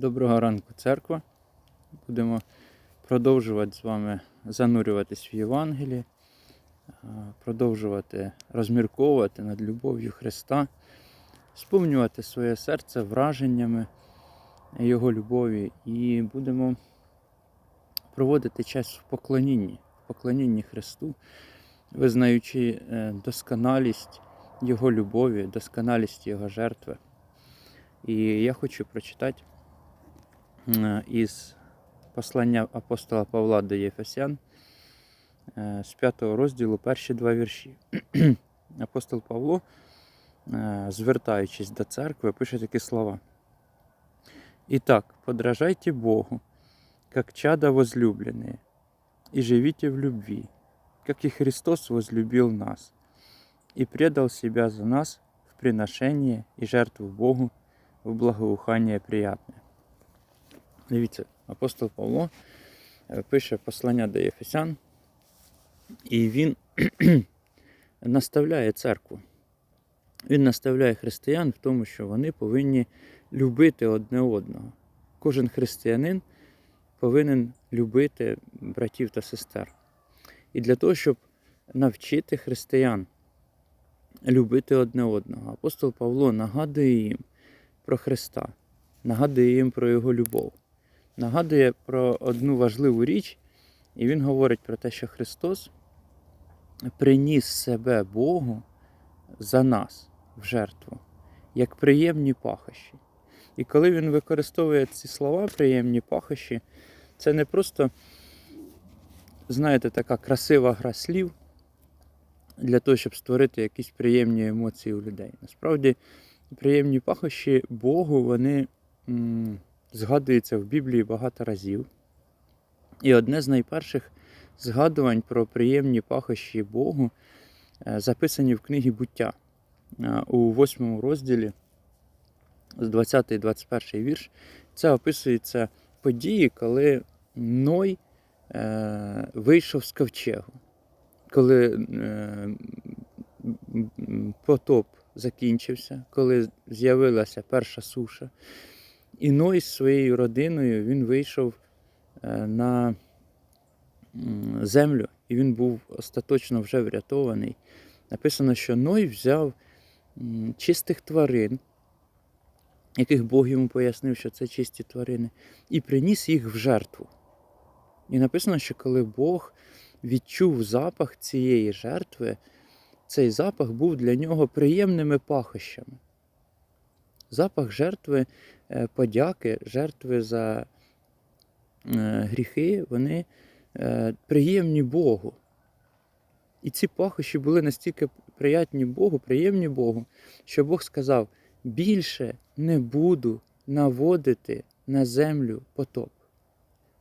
Доброго ранку, церква. Будемо продовжувати з вами занурюватись в Євангеліє, а, продовжувати розмірковувати над любов'ю Христа, сповнювати своє серце враженнями Його любові і будемо проводити час в поклонінні, в поклонінні Христу, визнаючи е, досконалість Його любові, досконалість Його жертви. І я хочу прочитати е, із послання апостола Павла до Єфесян е, з 5 розділу перші два вірші. Апостол Павло, е, звертаючись до церкви, пише такі слова. Итак, подражайте Богу, как чада возлюбленные, и живите в любви, как и Христос возлюбил нас, и предал себя за нас в приношение и жертву Богу в благоухання приятне. Дивіться, апостол Павло е, пише послання до Єфесян, і він наставляє церкву. Він наставляє християн в тому, що вони повинні любити одне одного. Кожен християнин повинен любити братів та сестер. І для того, щоб навчити християн любити одне одного, апостол Павло нагадує їм про Христа, нагадує їм про Його любов, нагадує про одну важливу річ, і він говорить про те, що Христос приніс себе Богу за нас в жертву, як приємні пахощі. І коли він використовує ці слова, приємні пахощі, це не просто, знаєте, така красива гра слів для того, щоб створити якісь приємні емоції у людей. Насправді, приємні пахощі Богу, вони м, згадуються в Біблії багато разів. І одне з найперших згадувань про приємні пахощі Богу е, записані в книгі буття Е, у восьмому розділі з 20 21 вірш. Це описується події, коли Ной е, вийшов з ковчегу, коли потоп закінчився, коли з'явилася перша суша. І Ной з своєю родиною він вийшов е, на землю, і він був остаточно вже врятований. Написано, що Ной взяв чистих тварин, яких Бог йому пояснив, що це чисті тварини, і приніс їх в жертву. І написано, що коли Бог відчув запах цієї жертви, цей запах був для нього приємними пахощами. Запах жертви подяки, жертви за е, гріхи, вони е, приємні Богу. І ці пахощі були настільки приятні Богу, приємні Богу, що Бог сказав: більше не буду наводити на землю потоп.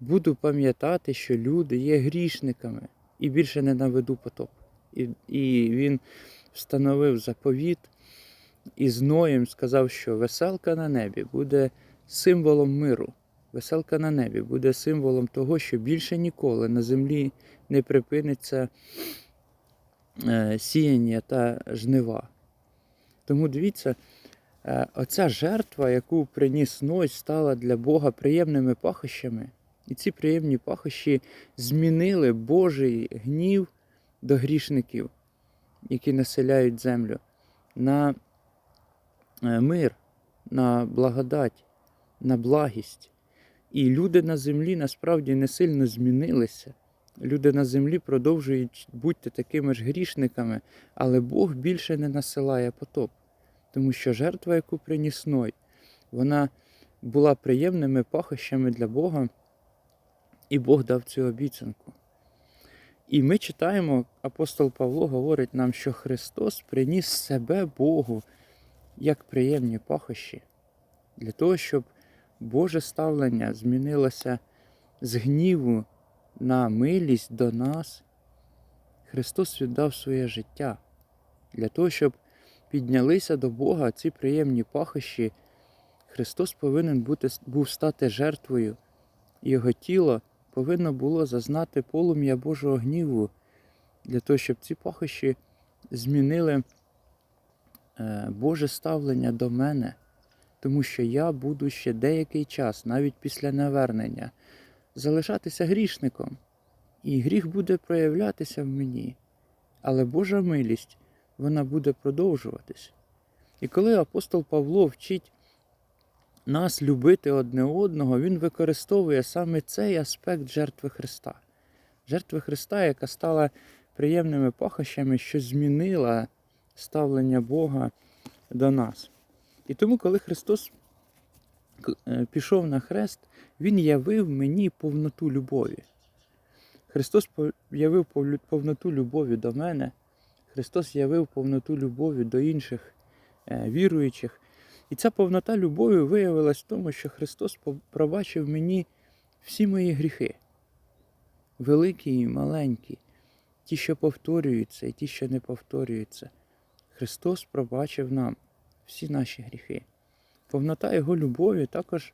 Буду пам'ятати, що люди є грішниками, і більше не наведу потоп. І, і він встановив заповіт і з Ноєм сказав, що веселка на небі буде символом миру. Веселка на небі буде символом того, що більше ніколи на землі не припиниться е, сіяння та жнива. Тому дивіться, е, оця жертва, яку приніс Ной, стала для Бога приємними пахощами. І ці приємні пахощі змінили Божий гнів до грішників, які населяють землю, на мир, на благодать, на благість. І люди на землі насправді не сильно змінилися. Люди на землі продовжують бути такими ж грішниками, але Бог більше не насилає потоп. Тому що жертва, яку приніс Ной, вона була приємними пахощами для Бога, і Бог дав цю обіцянку. І ми читаємо, апостол Павло говорить нам, що Христос приніс себе Богу як приємні пахощі, для того, щоб Боже ставлення змінилося з гніву на милість до нас. Христос віддав своє життя для того, щоб піднялися до Бога ці приємні пахощі. Христос повинен бути, був стати жертвою, Його тіло повинно було зазнати полум'я Божого гніву, для того, щоб ці пахощі змінили Боже ставлення до мене, тому що я буду ще деякий час, навіть після навернення, залишатися грішником, і гріх буде проявлятися в мені. Але Божа милість, вона буде продовжуватись. І коли апостол Павло вчить нас любити одне одного, він використовує саме цей аспект жертви Христа. Жертви Христа, яка стала приємними пахощами, що змінила ставлення Бога до нас. І тому, коли Христос е, пішов на хрест, Він явив мені повноту любові. Христос явив повноту любові до мене. Христос явив повноту любові до інших е, віруючих. І ця повнота любові виявилась в тому, що Христос пробачив мені всі мої гріхи. Великі і маленькі, ті, що повторюються, і ті, що не повторюються. Христос пробачив нам всі наші гріхи. Повнота Його любові також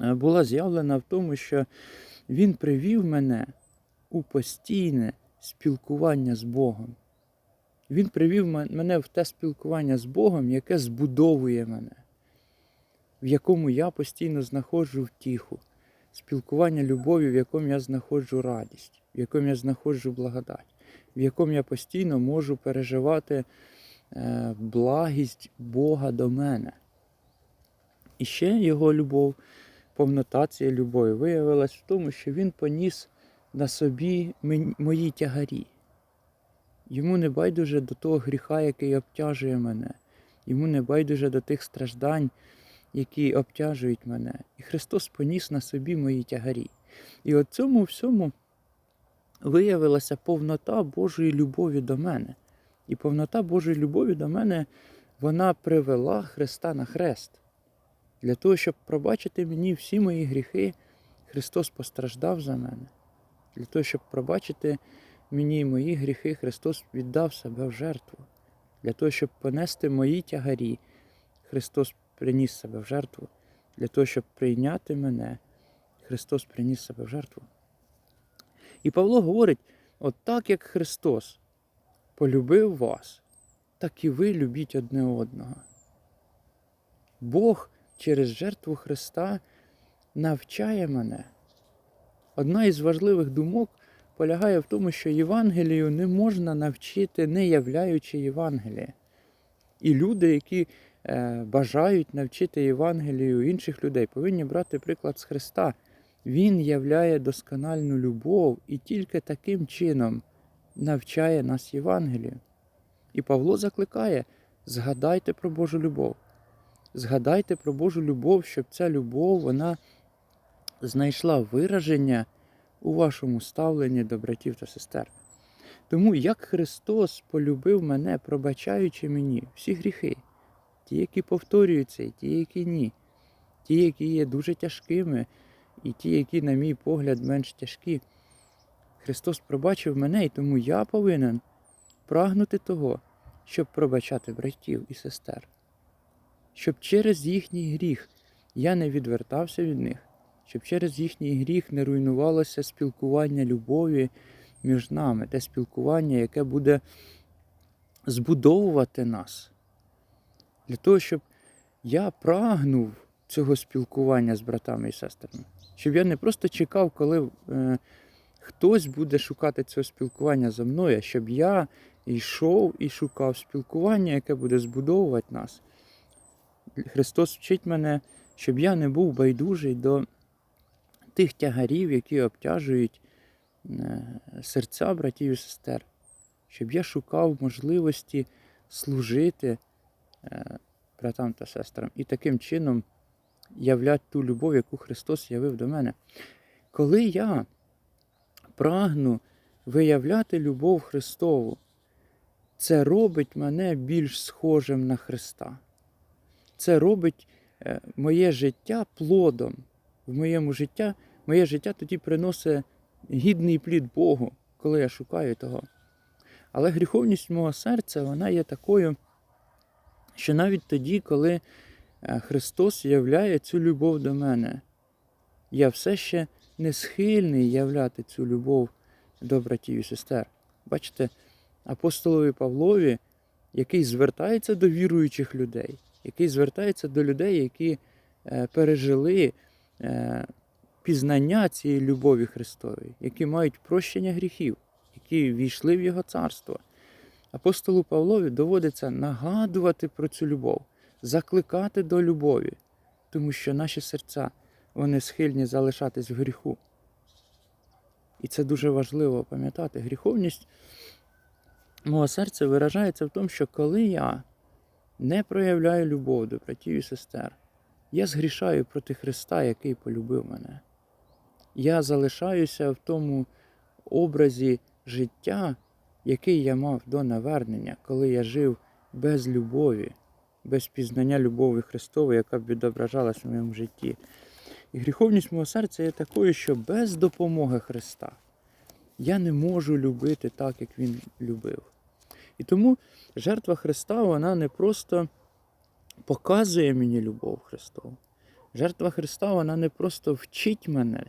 е, була з'явлена в тому, що Він привів мене у постійне спілкування з Богом. Він привів мене в те спілкування з Богом, яке збудовує мене, в якому я постійно знаходжу втіху, спілкування любові, в якому я знаходжу радість, в якому я знаходжу благодать, в якому я постійно можу переживати е, благість Бога до мене. І ще його любов, повнота цієї любові виявилась в тому, що він поніс на собі мої тягарі. Йому не байдуже до того гріха, який обтяжує мене. Йому не байдуже до тих страждань, які обтяжують мене. І Христос поніс на собі мої тягарі. І от цьому всьому виявилася повнота Божої любові до мене. І повнота Божої любові до мене вона привела Христа на хрест. Для того, щоб пробачити мені всі мої гріхи, Христос постраждав за мене. Для того, щоб пробачити мені мої гріхи, Христос віддав себе в жертву. Для того, щоб понести мої тягарі, Христос приніс себе в жертву. Для того, щоб прийняти мене, Христос приніс себе в жертву. І Павло говорить: от так як Христос полюбив вас, так і ви любіть одне одного. Бог через жертву Христа навчає мене. Одна із важливих думок полягає в тому, що Євангелію не можна навчити, не являючи Євангелія. І люди, які е, бажають навчити Євангелію інших людей, повинні брати приклад з Христа. Він являє доскональну любов і тільки таким чином навчає нас Євангелію. І Павло закликає: згадайте про Божу любов. Згадайте про Божу любов, щоб ця любов вона знайшла вираження у вашому ставленні до братів та сестер. Тому як Христос полюбив мене, пробачаючи мені всі гріхи, ті, які повторюються, і ті, які ні, ті, які є дуже тяжкими, і ті, які, на мій погляд, менш тяжкі. Христос пробачив мене, і тому я повинен прагнути того, щоб пробачати братів і сестер, щоб через їхній гріх я не відвертався від них, щоб через їхній гріх не руйнувалося спілкування любові між нами, те спілкування, яке буде збудовувати нас. Для того, щоб я прагнув цього спілкування з братами і сестрами, щоб я не просто чекав, коли е, хтось буде шукати цього спілкування за мною, а щоб я йшов і шукав спілкування, яке буде збудовувати нас. Христос вчить мене, щоб я не був байдужий до тих тягарів, які обтяжують е, серця братів і сестер, щоб я шукав можливості служити е, братам та сестрам і таким чином являти ту любов, яку Христос явив до мене. Коли я прагну виявляти любов Христову, це робить мене більш схожим на Христа. Це робить е, моє життя плодом. В моєму життя, моє життя тоді приносить гідний плід Богу, коли я шукаю того. Але гріховність мого серця вона є такою, що навіть тоді, коли Христос являє цю любов до мене, я все ще не схильний являти цю любов до братів і сестер. Бачите, апостолові Павлові, який звертається до віруючих людей, який звертається до людей, які е, пережили е, пізнання цієї любові Христової, які мають прощення гріхів, які війшли в Його царство. Апостолу Павлові доводиться нагадувати про цю любов, закликати до любові, тому що наші серця вони схильні залишатись в гріху. І це дуже важливо пам'ятати. Гріховність мого серця виражається в тому, що коли я не проявляю любов до братів і сестер, я згрішаю проти Христа, який полюбив мене. Я залишаюся в тому образі життя, який я мав до навернення, коли я жив без любові, без пізнання любові Христової, яка б відображалась в моєму житті. І гріховність мого серця є такою, що без допомоги Христа я не можу любити так, як Він любив. І тому жертва Христа, вона не просто показує мені любов Христову. Жертва Христа, вона не просто вчить мене,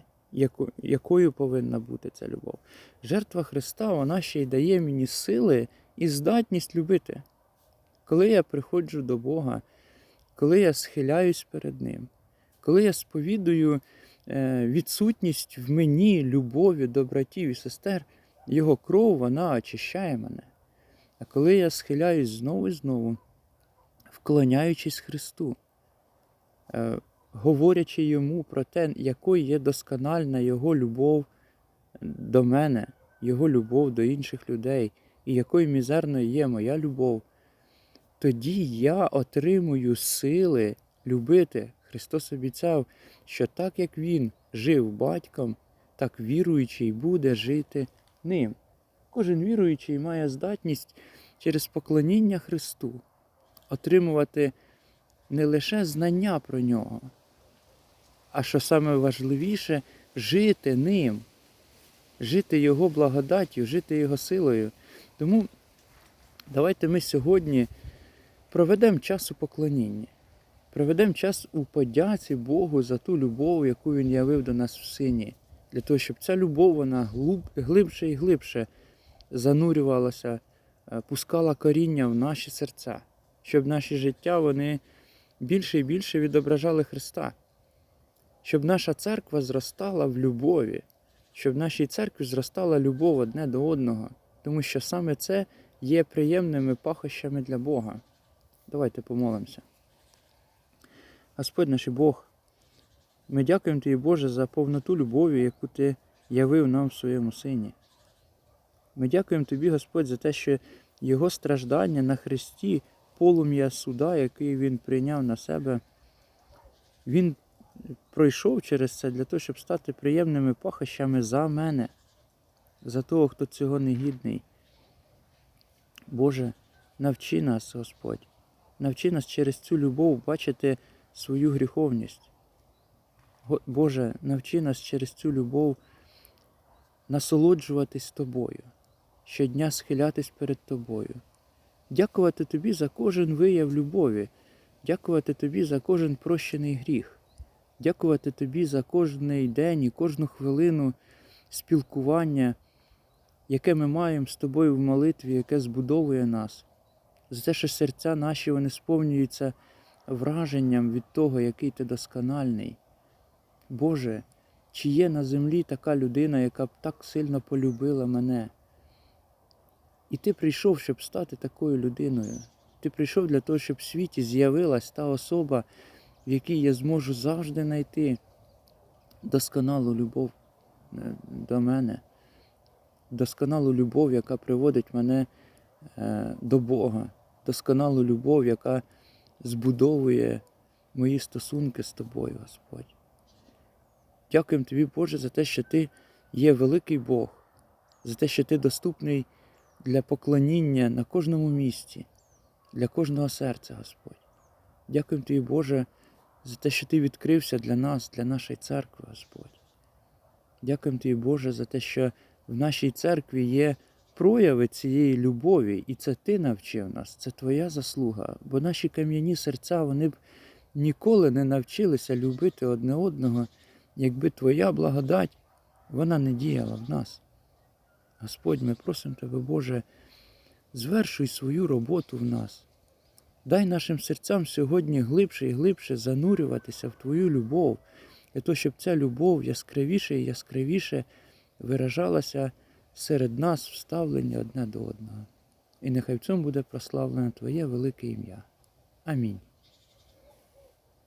якою повинна бути ця любов. Жертва Христа, вона ще й дає мені сили і здатність любити. Коли я приходжу до Бога, коли я схиляюсь перед Ним, коли я сповідую е, відсутність в мені любові до братів і сестер, Його кров вона очищає мене. А коли я схиляюсь знову і знову, вклоняючись Христу, е, говорячи йому про те, якою є доскональна Його любов до мене, Його любов до інших людей, і якою мізерною є моя любов, тоді я отримую сили любити. Христос обіцяв, що так як Він жив батьком, так віруючий буде жити ним. Кожен віруючий має здатність через поклоніння Христу отримувати не лише знання про нього, а що саме важливіше, жити ним, жити Його благодаттю, жити Його силою. Тому давайте ми сьогодні проведемо час у поклонінні, проведемо час у подяці Богу за ту любов, яку Він явив до нас в сині, для того, щоб ця любов вона глуб, глибше і глибше занурювалася, е, пускала коріння в наші серця, щоб наші життя вони більше і більше відображали Христа, щоб наша церква зростала в любові, щоб в нашій церкві зростала любов одне до одного, тому що саме це є приємними пахощами для Бога. Давайте помолимося. Господь наш Бог, ми дякуємо Тобі, Боже, за повноту любові, яку Ти явив нам в своєму Сині. Ми дякуємо Тобі, Господь, за те, що Його страждання на Христі, полум'я суда, який Він прийняв на себе, Він пройшов через це для того, щоб стати приємними пахощами за мене, за того, хто цього не гідний. Боже, навчи нас, Господь, навчи нас через цю любов бачити свою гріховність. Боже, навчи нас через цю любов насолоджуватись Тобою, щодня схилятись перед Тобою, дякувати Тобі за кожен вияв любові, дякувати Тобі за кожен прощений гріх, дякувати Тобі за кожний день і кожну хвилину спілкування, яке ми маємо з Тобою в молитві, яке збудовує нас, за те, що серця наші вони сповнюються враженням від того, який ти доскональний. Боже, чи є на землі така людина, яка б так сильно полюбила мене? І ти прийшов, щоб стати такою людиною. Ти прийшов для того, щоб в світі з'явилась та особа, в якій я зможу завжди знайти досконалу любов е, до мене, досконалу любов, яка приводить мене е, до Бога, досконалу любов, яка збудовує мої стосунки з тобою, Господь. Дякуємо тобі, Боже, за те, що ти є великий Бог, за те, що ти доступний для поклоніння на кожному місці, для кожного серця, Господь. Дякуємо тобі, Боже, за те, що ти відкрився для нас, для нашої церкви, Господь. Дякуємо тобі, Боже, за те, що в нашій церкві є прояви цієї любові, і це ти навчив нас, це твоя заслуга, бо наші кам'яні серця вони б ніколи не навчилися любити одне одного, якби твоя благодать вона не діяла в нас. Господь, ми просимо Тебе, Боже, звершуй свою роботу в нас. Дай нашим серцям сьогодні глибше і глибше занурюватися в Твою любов, для того, щоб ця любов яскравіше і яскравіше виражалася серед нас вставлені одне до одного. І нехай в цьому буде прославлено Твоє велике ім'я. Амінь.